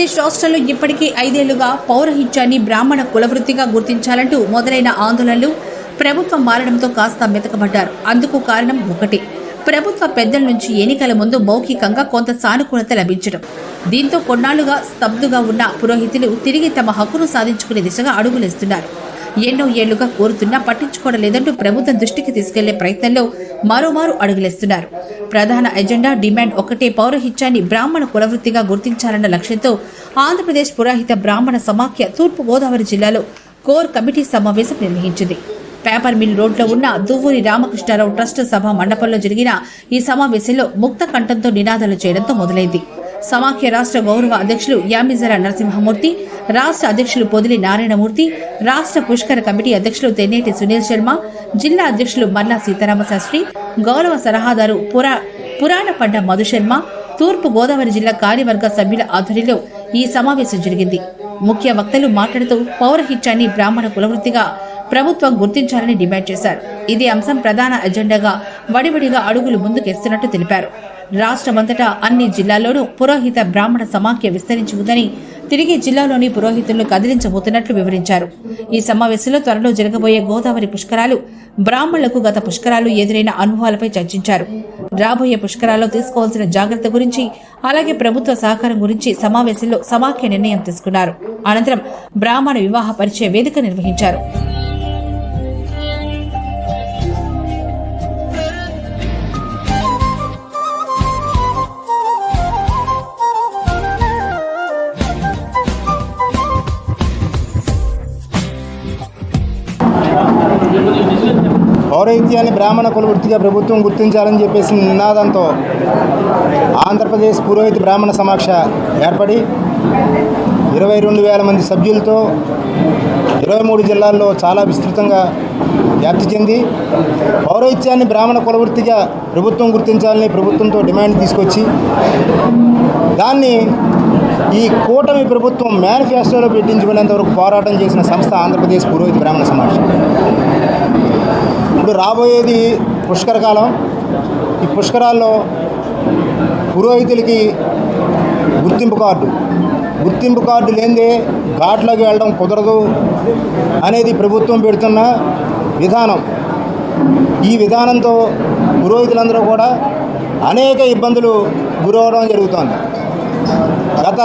ఆంధ్రప్రదేశ్ రాష్ట్రంలో ఇప్పటికీ ఐదేళ్ళుగా పౌరహిత్యాన్ని బ్రాహ్మణ కులవృత్తిగా గుర్తించాలంటూ మొదలైన ఆందోళనలు ప్రభుత్వం మారడంతో కాస్త మెతకబడ్డారు. అందుకు కారణం ఒకటి. ప్రభుత్వ పెద్దల నుంచి ఎన్నికల ముందు మౌఖికంగా కొంత సానుకూలత లభించడం. దీంతో కొన్నాళ్ళుగా స్తబ్దుగా ఉన్న పురోహితులు తిరిగి తమ హక్కును సాధించుకునే దిశగా అడుగులేస్తున్నారు. ఎన్నో ఏళ్ళుగా కోరుతున్నా పట్టించుకోవడం లేదంటూ ప్రభుత్వం దృష్టికి తీసుకెళ్ళే ప్రయత్నంలో మరోమారు అడుగులేస్తున్నారు. ప్రధాన ఎజెండా డిమాండ్ ఒకటే పౌరహిత్యాన్ని బ్రాహ్మణ కులవృత్తిగా గుర్తించాలన్న లక్ష్యంతో ఆంధ్రప్రదేశ్ పురోహిత బ్రాహ్మణ సమాఖ్య తూర్పు గోదావరి జిల్లాలో కోర్ కమిటీ సమావేశం నిర్వహించింది. పేపర్ మిల్ రోడ్లో ఉన్న దువ్వూరి రామకృష్ణారావు ట్రస్ట్ సభ మండపంలో జరిగిన ఈ సమావేశంలో ముక్త కంఠంతో నినాదాలు చేయడంతో మొదలైంది. సమాఖ్య రాష్ట్ర గౌరవ అధ్యక్షులు యామిజర నరసింహమూర్తి రాష్ట్ర అధ్యక్షులు పొదిలి నారాయణమూర్తి రాష్ట్ర పుష్కర కమిటీ అధ్యక్షులు తెన్నేటి సునీల్ శర్మ జిల్లా అధ్యక్షులు మల్లా సీతారామ శాస్త్రి గౌరవ సలహాదారు పురా పురాణ పండ మధుశర్మ తూర్పు గోదావరి జిల్లా కార్యవర్గ సభ్యుల ఆధ్వర్యంలో ఈ సమావేశం జరిగింది. ముఖ్య వక్తలు మాట్లాడుతూ పౌరహిత్యాన్ని బ్రాహ్మణ కులవృత్తిగా ప్రభుత్వం గుర్తించాలని డిమాండ్ చేశారు. ఇది అంశం ప్రధాన ఎజెండాగా వడివడిగా అడుగులు ముందుకేస్తున్నట్టు తెలిపారు. రాష్ట్రమంతటా అన్ని జిల్లాల్లోనూ పురోహిత బ్రాహ్మణ సమాఖ్య విస్తరించి ఉందని తిరిగి జిల్లాలోని పురోహితులను కదిలించబోతున్నట్లు వివరించారు. ఈ సమావేశంలో త్వరలో జరగబోయే గోదావరి పుష్కరాలు బ్రాహ్మణులకు గత పుష్కరాలు ఎదురైన అనుభవాలపై చర్చించారు. రాబోయే పుష్కరాల్లో తీసుకోవాల్సిన జాగ్రత్త గురించి అలాగే ప్రభుత్వ సహకారం గురించి సమావేశంలో సమాఖ్య నిర్ణయం తీసుకున్నారు. అనంతరం బ్రాహ్మణ వివాహ పరిచయ వేదిక నిర్వహించారు. పౌరహిత్యాన్ని బ్రాహ్మణ కుల వృత్తిగా ప్రభుత్వం గుర్తించాలని చెప్పేసి నినాదంతో ఆంధ్రప్రదేశ్ పురోహిత బ్రాహ్మణ సమాక్ష ఏర్పడి ఇరవై రెండు వేల మంది సభ్యులతో ఇరవై మూడు జిల్లాల్లో చాలా విస్తృతంగా వ్యాప్తి చెంది పౌరహిత్యాన్ని బ్రాహ్మణ కులవృత్తిగా ప్రభుత్వం గుర్తించాలని ప్రభుత్వంతో డిమాండ్ తీసుకొచ్చి దాన్ని ఈ కూటమి ప్రభుత్వం మేనిఫెస్టోలో పెట్టించుకునేంత వరకు పోరాటం చేసిన సంస్థ ఆంధ్రప్రదేశ్ పురోహిత బ్రాహ్మణ సమాజం రాబోయేది పుష్కర కాలం. ఈ పుష్కరాల్లో పురోహితులకి గుర్తింపు కార్డు. గుర్తింపు కార్డు లేదే ఘాట్లోకి వెళ్ళడం కుదరదు అనేది ప్రభుత్వం పెడుతున్న విధానం. ఈ విధానంతో పురోహితులందరూ కూడా అనేక ఇబ్బందులు గురవడం జరుగుతోంది. గత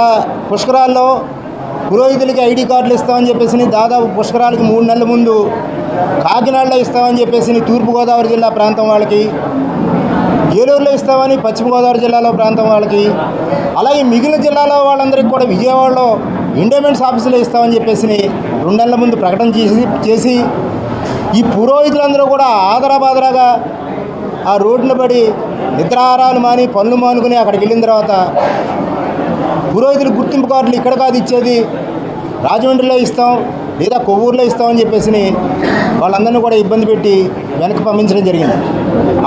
పుష్కరాల్లో పురోహితులకి ఐడి కార్డులు ఇస్తామని చెప్పేసి దాదాపు పుష్కరాలకి మూడు నెలల ముందు కాకినాడలో ఇస్తామని చెప్పేసి తూర్పుగోదావరి జిల్లా ప్రాంతం వాళ్ళకి ఏలూరులో ఇస్తామని పశ్చిమ గోదావరి జిల్లాలో ప్రాంతం వాళ్ళకి అలాగే మిగిలిన జిల్లాలో వాళ్ళందరికీ కూడా విజయవాడలో ఇండోమెంట్స్ ఆఫీసులో ఇస్తామని చెప్పేసి రెండు నెలల ముందు ప్రకటన చేసి చేసి ఈ పురోహితులందరూ కూడా ఆదరాబాదరాగా ఆ రోడ్డున పడి నిద్రాహారాలు మాని పనులు మానుకుని అక్కడికి వెళ్ళిన తర్వాత పురోహితులు గుర్తింపు కార్డులు ఇక్కడ కాదు ఇచ్చేది. రాజమండ్రిలో ఇస్తాం. లేదా కొవ్వూరులో ఇస్తామని చెప్పేసి వాళ్ళందరినీ కూడా ఇబ్బంది పెట్టి వెనక్కి పంపించడం జరిగింది.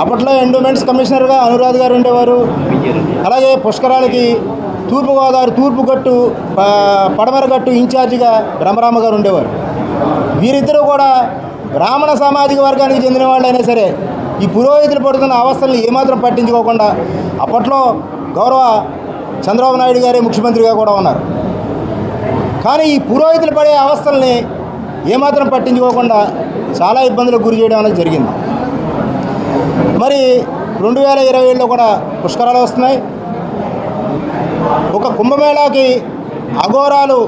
అప్పట్లో ఎండోమెంట్స్ కమిషనర్గా అనురాధ్ గారు ఉండేవారు. అలాగే పుష్కరాలకి తూర్పుగోదావరి తూర్పు గట్టు పడమర గట్టు ఇన్ఛార్జిగా బ్రహ్మరామ గారు ఉండేవారు. వీరిద్దరూ కూడా బ్రాహ్మణ సామాజిక వర్గానికి చెందిన వాళ్ళైనా సరే ఈ పురోహితులు పడుతున్న అవస్థలను ఏమాత్రం పట్టించుకోకుండా అప్పట్లో గౌరవ చంద్రబాబు నాయుడు గారే ముఖ్యమంత్రిగా కూడా ఉన్నారు. కానీ ఈ పురోహితులు పడే అవస్థల్ని ఏమాత్రం పట్టించుకోకుండా చాలా ఇబ్బందులకు గురి చేయడం అనేది జరిగింది. మరి రెండు వేల ఇరవై ఏడులో కూడా పుష్కరాలు వస్తున్నాయి. ఒక కుంభమేళాకి అఘోరాలు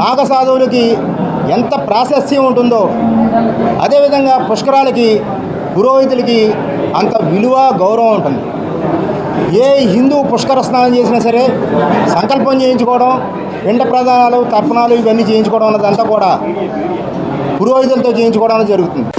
నాగసాధువులకి ఎంత ప్రాశస్త్యం ఉంటుందో అదేవిధంగా పుష్కరాలకి పురోహితులకి అంత విలువ గౌరవం ఉంటుంది. ఏ హిందూ పుష్కర స్నానం చేసినా సరే సంకల్పం చేయించుకోవడం పిండ ప్రదానాలు తర్పణాలు ఇవన్నీ చేయించుకోవడం అన్నదంతా కూడా పురోహితులతో చేయించుకోవడం అనేది జరుగుతుంది.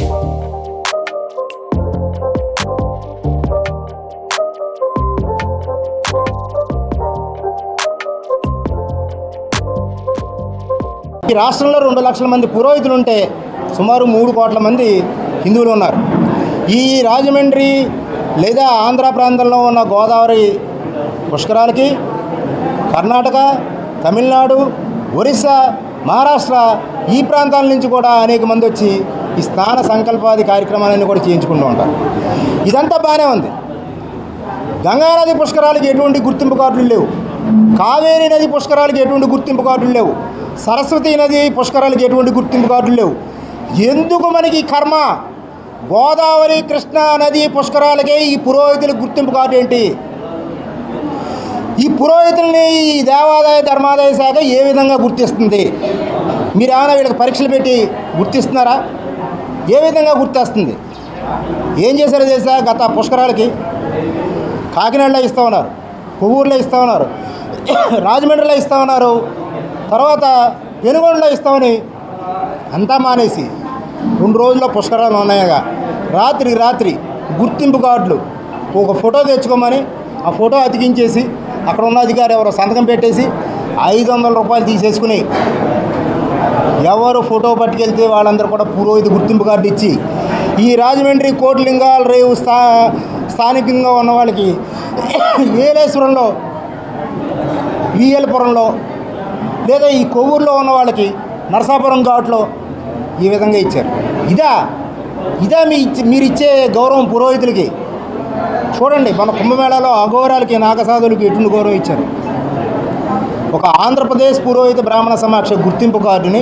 ఈ రాష్ట్రంలో రెండు లక్షల మంది పురోహితులు ఉంటే సుమారు మూడు కోట్ల మంది హిందువులు ఉన్నారు. ఈ రాజమండ్రి లేదా ఆంధ్ర ప్రాంతంలో ఉన్న గోదావరి పుష్కరాలకి కర్ణాటక తమిళనాడు ఒరిస్సా మహారాష్ట్ర ఈ ప్రాంతాల నుంచి కూడా అనేక మంది వచ్చి ఈ స్నాన సంకల్పాది కార్యక్రమాలన్నీ కూడా చేయించుకుంటూ ఉంటారు. ఇదంతా బాగానే ఉంది. గంగానది పుష్కరాలకి ఎటువంటి గుర్తింపు కార్డులు లేవు. కావేరీ నది పుష్కరాలకి ఎటువంటి గుర్తింపు కార్డులు లేవు. సరస్వతి నది పుష్కరాలకి ఎటువంటి గుర్తింపు కార్డులు లేవు. ఎందుకు మనకి కర్మ? గోదావరి కృష్ణా నది పుష్కరాలకే ఈ పురోహితుల గుర్తింపు కార్డు ఏంటి? ఈ పురోహితుల్ని ఈ దేవాదాయ ధర్మాదాయ శాఖ ఏ విధంగా గుర్తిస్తుంది? మీరు ఏమైనా వీళ్ళకి పరీక్షలు పెట్టి గుర్తిస్తున్నారా? ఏ విధంగా గుర్తిస్తుంది? ఏం చేశారో తెలుసా గత పుష్కరాలకి? కాకినాడలో ఇస్తా ఉన్నారు కొవ్వూరులో ఇస్తూ ఉన్నారు రాజమండ్రిలో ఇస్తా ఉన్నారు తర్వాత పెనుగొండలో ఇస్తామని అంతా మానేసి రెండు రోజుల్లో పుష్కరాలు ఉన్నాయగా. రాత్రి రాత్రి గుర్తింపు కార్డులు ఒక ఫోటో తెచ్చుకోమని ఆ ఫోటో అతికించేసి అక్కడ ఉన్న అధికారి ఎవరో సంతకం పెట్టేసి ఐదు వందల రూపాయలు తీసేసుకుని ఎవరు ఫోటో పట్టుకెళ్తే వాళ్ళందరూ కూడా పురోహిత గుర్తింపు కార్డు ఇచ్చి ఈ రాజమండ్రి కోట్లింగాల రేవు స్థా స్థానికంగా ఉన్న వాళ్ళకి ఏలేశ్వరంలో విఎల్పురంలో లేదా ఈ కొవ్వూరులో ఉన్న వాళ్ళకి నరసాపురం ఘాట్లో ఈ విధంగా ఇచ్చారు. ఇదా ఇదా మీ ఇచ్చే మీరు ఇచ్చే గౌరవం పురోహితులకి. చూడండి మన కుంభమేళాలో అఘోరాలకి నాగసాధులకి ఎటువంటి గౌరవం ఇచ్చారు? ఒక ఆంధ్రప్రదేశ్ పురోహిత బ్రాహ్మణ సమాక్ష గుర్తింపు కార్డుని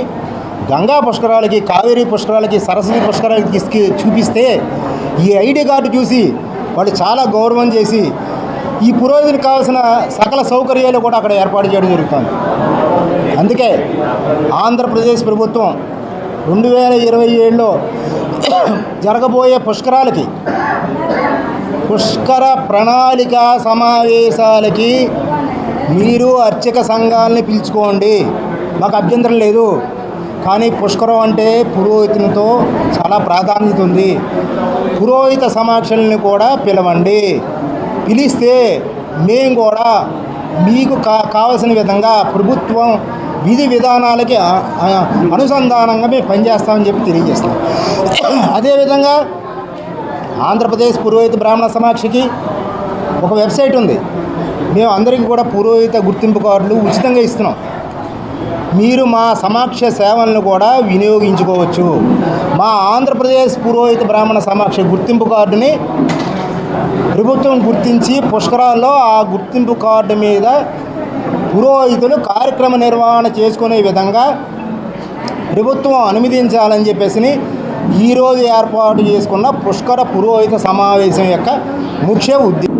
గంగా పుష్కరాలకి కావేరీ పుష్కరాలకి సరస్వతి పుష్కరాలకి తీసుకు చూపిస్తే ఈ ఐడి కార్డు చూసి వాళ్ళు చాలా గౌరవం చేసి ఈ పురోహితునికి కావాల్సిన సకల సౌకర్యాలు కూడా అక్కడ ఏర్పాటు చేయడం జరుగుతుంది. అందుకే ఆంధ్రప్రదేశ్ ప్రభుత్వం రెండు వేల ఇరవై ఏడులో జరగబోయే పుష్కరాలకి పుష్కర ప్రణాళిక సమావేశాలకి మీరు అర్చక సంఘాలని పిలుచుకోండి. మాకు అభ్యంతరం లేదు. కానీ పుష్కరం అంటే పురోహితునితో చాలా ప్రాధాన్యత ఉంది. పురోహిత సమాక్షల్ని కూడా పిలవండి. పిలిస్తే మేము కూడా మీకు కా కావలసిన విధంగా ప్రభుత్వం విధి విధానాలకి అనుసంధానంగా మేము పనిచేస్తామని చెప్పి తెలియజేస్తాం. అదేవిధంగా ఆంధ్రప్రదేశ్ పురోహిత బ్రాహ్మణ సమాక్షికి ఒక వెబ్సైట్ ఉంది. మేము అందరికీ కూడా పురోహిత గుర్తింపు కార్డులు ఉచితంగా ఇస్తున్నాం. మీరు మా సమాక్ష సేవలను కూడా వినియోగించుకోవచ్చు. మా ఆంధ్రప్రదేశ్ పురోహిత బ్రాహ్మణ సమాక్ష గుర్తింపు కార్డుని ప్రభుత్వం గుర్తించి పుష్కరాల్లో ఆ గుర్తింపు కార్డు మీద పురోహితులు కార్యక్రమ నిర్వహణ చేసుకునే విధంగా ప్రభుత్వం అనుమతించాలని చెప్పేసి ఈరోజు ఏర్పాటు చేసుకున్న పుష్కర పురోహిత సమావేశం యొక్క ముఖ్య ఉద్దేశం.